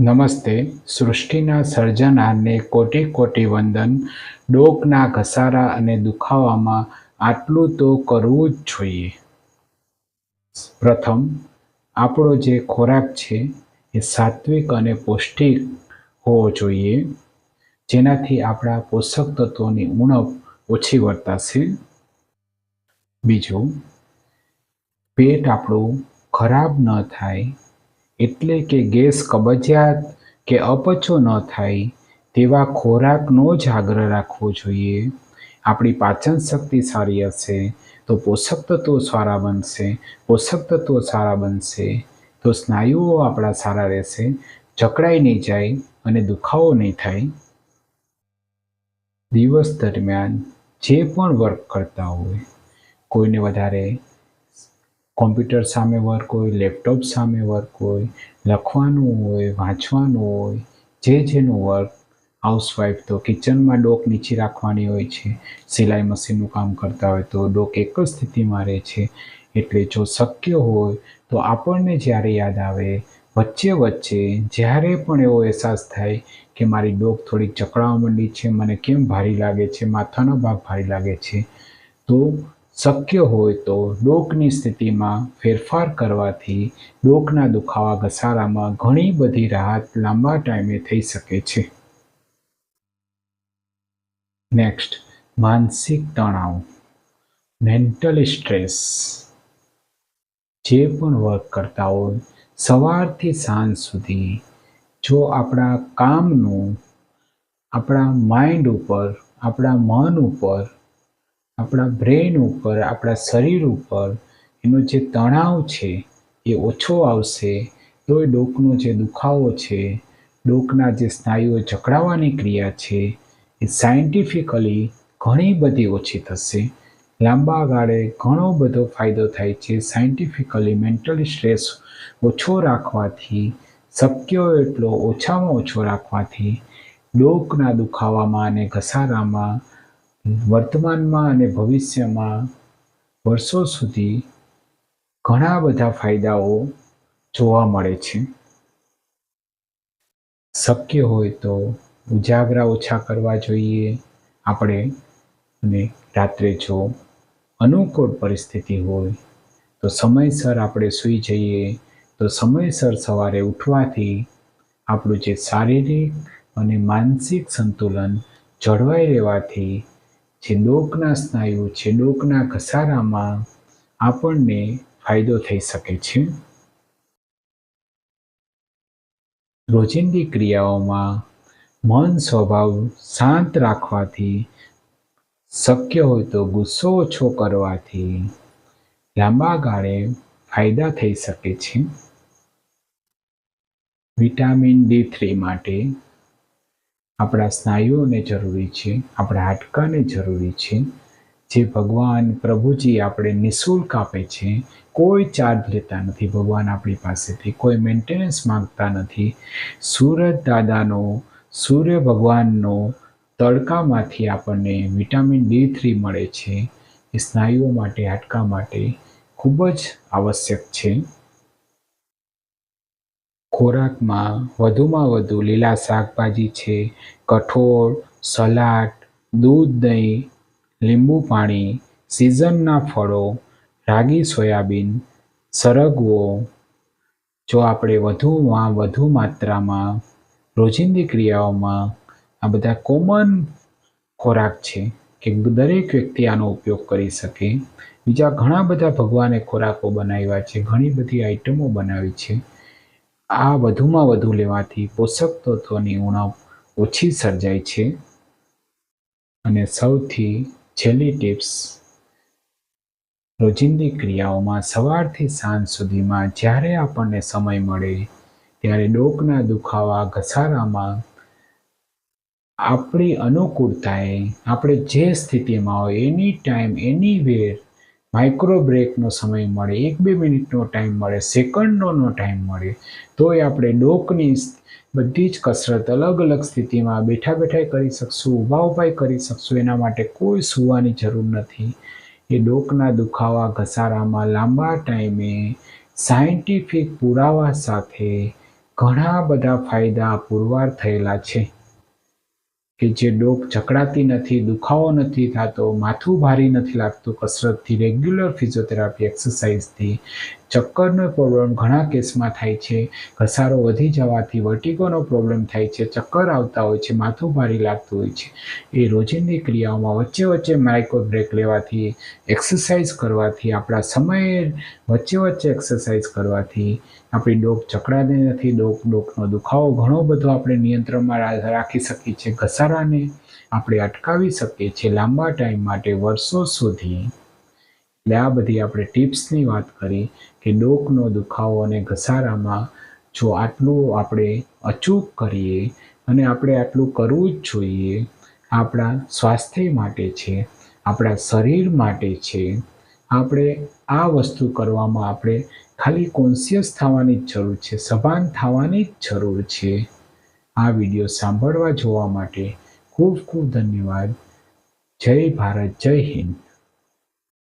નમસ્તે. સૃષ્ટિના સર્જનારને કોટી કોટી વંદન. ડોકના ઘસારા અને દુખાવામાં આટલું તો કરવું જ જોઈએ. પ્રથમ, આપણો જે ખોરાક છે એ સાત્વિક અને પૌષ્ટિક હોવો જોઈએ. જેનાથી આપણા પોષક તત્વોની ઉણપ ઓછી વર્તાશે. બીજું, પેટ આપણું ખરાબ ન થાય એટલે કે ગેસ કબજિયાત કે અપચો ન થાય, તેવા ખોરાકનો જ આગ્રહ રાખવો જોઈએ. આપણી પાચન શક્તિ સારી હશે, તો પોષક તત્વો સારા બનશે, પોષક તત્વો સારા બનશે, તો સ્નાયુઓ આપણા સારા રહેશે, જકડાઈ નહીં જાય અને દુખાવો નહીં થાય. દિવસ દરમિયાન જે પણ વર્ક કરતા હોય, કોઈને વધારે કોમ્પ્યુટર સામે વર્ક હોય, લેપટોપ સામે વર્ક હોય, લખવાનું હોય, વાંચવાનું હોય, જે જેનું વર્ક હાઉસવાઈફ તો કિચનમાં ડોક નીચે રાખવાની હોય છે, સિલાઈ મશીનનું કામ કરતા હોય તો ડોક એક જ સ્થિતિમાં રહે છે. એટલે જો શક્ય હોય તો આપણને જ્યારે યાદ આવે, વચ્ચે વચ્ચે જ્યારે પણ એવો અહેસાસ થાય કે મારી ડોક થોડીક ચકડાવા માંડી છે, મને કેમ ભારી લાગે છે, માથાનો ભાગ ભારી લાગે છે, તો શક્ય હોય તો ડોકની સ્થિતિમાં ફેરફાર કરવાથી ડોકના દુખાવા ઘસારામાં ઘણી બધી રાહત લાંબા ટાઈમે થઈ શકે છે. નેક્સ્ટ માનસિક તણાવ. મેન્ટલ સ્ટ્રેસ જે પણ વર્ક કરતા હોય, સવારથી સાંજ સુધી જો આપણા કામનું, આપણા માઇન્ડ ઉપર, આપણા મન ઉપર આપણા બ્રેન ઉપર, આપણા શરીર ઉપર એનો જે તણાવ છે એ ઓછો આવશે. તો એ ડોકનો જે દુખાવો છે, ડોકના જે સ્નાયુઓ જકડાવાની ક્રિયા છે, એ સાયન્ટિફિકલી ઘણી બધી ઓછી થશે. લાંબા ગાળે ઘણો બધો ફાયદો થાય છે સાયન્ટિફિકલી મેન્ટલ સ્ટ્રેસ ઓછો રાખવાથી, શક્ય એટલો ઓછામાં ઓછો રાખવાથી ડોકના દુખાવામાં અને ઘસારામાં વર્તમાનમાં અને ભવિષ્યમાં વર્ષો સુધી ઘણા બધા ફાયદાઓ જોવા મળે છે. શક્ય હોય તો ઉજાગરા ઓછા કરવા જોઈએ આપણે અને રાત્રે જો અનુકૂળ પરિસ્થિતિ હોય તો સમયસર આપણે સૂઈ જઈએ, તો સમયસર સવારે ઉઠવાથી આપણું જે શારીરિક અને માનસિક સંતુલન જળવાઈ રહેવાથી જે ડોકના સ્નાયુ છે ડોકના ઘસારામાં આપણને ફાયદો થઈ શકે છે. રોજિંદી ક્રિયાઓમાં મન સ્વભાવ શાંત રાખવાથી શક્ય હોય તો ગુસ્સો ઓછો કરવાથી લાંબા ગાળે ફાયદા થઈ શકે છે. વિટામિન ડી થ્રી માટે આપણા સ્નાયુઓને જરૂરી છે, આપણા હાડકાને જરૂરી છે. જે ભગવાન પ્રભુજી આપણે નિઃશુલ્ક આપે છે, કોઈ ચાર્જ લેતા નથી. ભગવાન આપણી પાસેથી કોઈ મેન્ટેનન્સ માંગતા નથી. સુરત દાદાનો, સૂર્ય ભગવાનનો તડકામાંથી આપણને વિટામિન ડી થ્રી મળે છે. એ સ્નાયુઓ માટે, હાડકા માટે ખૂબ જ આવશ્યક છે. ખોરાકમાં વધુમાં વધુ લીલા શાકભાજી છે, કઠોળ, સલાડ, દૂધ દહીં, લીંબુ પાણી, સિઝનના ફળો, રાગી સોયાબીન, સરગવો. જો આપણે વધુમાં વધુ માત્રામાં રોજિંદી ક્રિયાઓમાં આ બધા કોમન ખોરાક છે કે દરેક વ્યક્તિ આનો ઉપયોગ કરી શકે. બીજા ઘણા બધા ભગવાને ખોરાકો બનાવ્યા છે, ઘણી બધી આઈટમો બનાવી છે. આ વધુમાં વધુ લેવાથી પોષક તત્વોની ઉણપ ઓછી સર્જાય છે. અને સૌથી છેલ્લી ટિપ્સ, રોજિંદી ક્રિયાઓમાં સવારથી સાંજ સુધીમાં જ્યારે આપણને સમય મળે ત્યારે ડોકના દુખાવા, ઘસારામાં આપણી અનુકૂળતાએ, આપણે જે સ્થિતિમાં હોય, એની ટાઈમ એની વેર માઇક્રો બ્રેકનો સમય મળે, એક બે મિનિટનો ટાઈમ મળે, સેકન્ડોનો ટાઈમ મળે, તોય આપણે ડોકની બધી જ કસરત અલગ અલગ સ્થિતિમાં બેઠા બેઠા કરી શકશું ઊભા ઊભા કરી શકશું, એના માટે કોઈ સુવાની જરૂર નથી. એ ડોકના દુખાવા ઘસારામાં લાંબા ટાઈમે સાયન્ટિફિક પુરાવા સાથે ઘણા બધા ફાયદા પુરવાર થયેલા છે. કે જે ડોક ચકડાતી નથી, દુખાવો નથી થતો, માથું ભારી નથી લાગતું, કસરતથી રેગ્યુલર ફિઝિયોથેરાપી એક્સરસાઇઝથી ચક્કરનો પ્રોબ્લેમ ઘણા કેસમાં થાય છે. ઘસારો વધી જવાથી વર્ટિકોનો પ્રોબ્લેમ થાય છે. ચક્કર આવતા હોય છે, માથું ભારી લાગતું હોય છે. એ રોજિંદી ક્રિયાઓમાં વચ્ચે વચ્ચે માઇક્રો બ્રેક લેવાથી એક્સરસાઇઝ કરવાથી, આપણા સમયે વચ્ચે વચ્ચે એક્સરસાઇઝ કરવાથી આપણી ડોક ચકડાતી નથી, ડોક, ડોકનો દુખાવો ઘણો બધો આપણે નિયંત્રણમાં રાખી શકીએ છીએ, ઘસારાને આપણે અટકાવી શકીએ છીએ લાંબા ટાઈમ માટે, વર્ષો સુધી. એટલે આ બધી આપણે ટિપ્સની વાત કરી કે ડોકનો દુખાવો અને ઘસારામાં જો આટલું આપણે અચૂક કરીએ અને આપણે આટલું કરવું જ જોઈએ, આપણા સ્વાસ્થ્ય માટે છે, આપણા શરીર માટે છે, આપણે આ વસ્તુ કરવામાં આપણે ખાલી કોન્શિયસ થવાની જ જરૂર છે, સભાન થવાની જ જરૂર છે. આ વીડિયો સાંભળવા જોવા માટે ખૂબ ખૂબ ધન્યવાદ. જય ભારત, જય હિન્દ.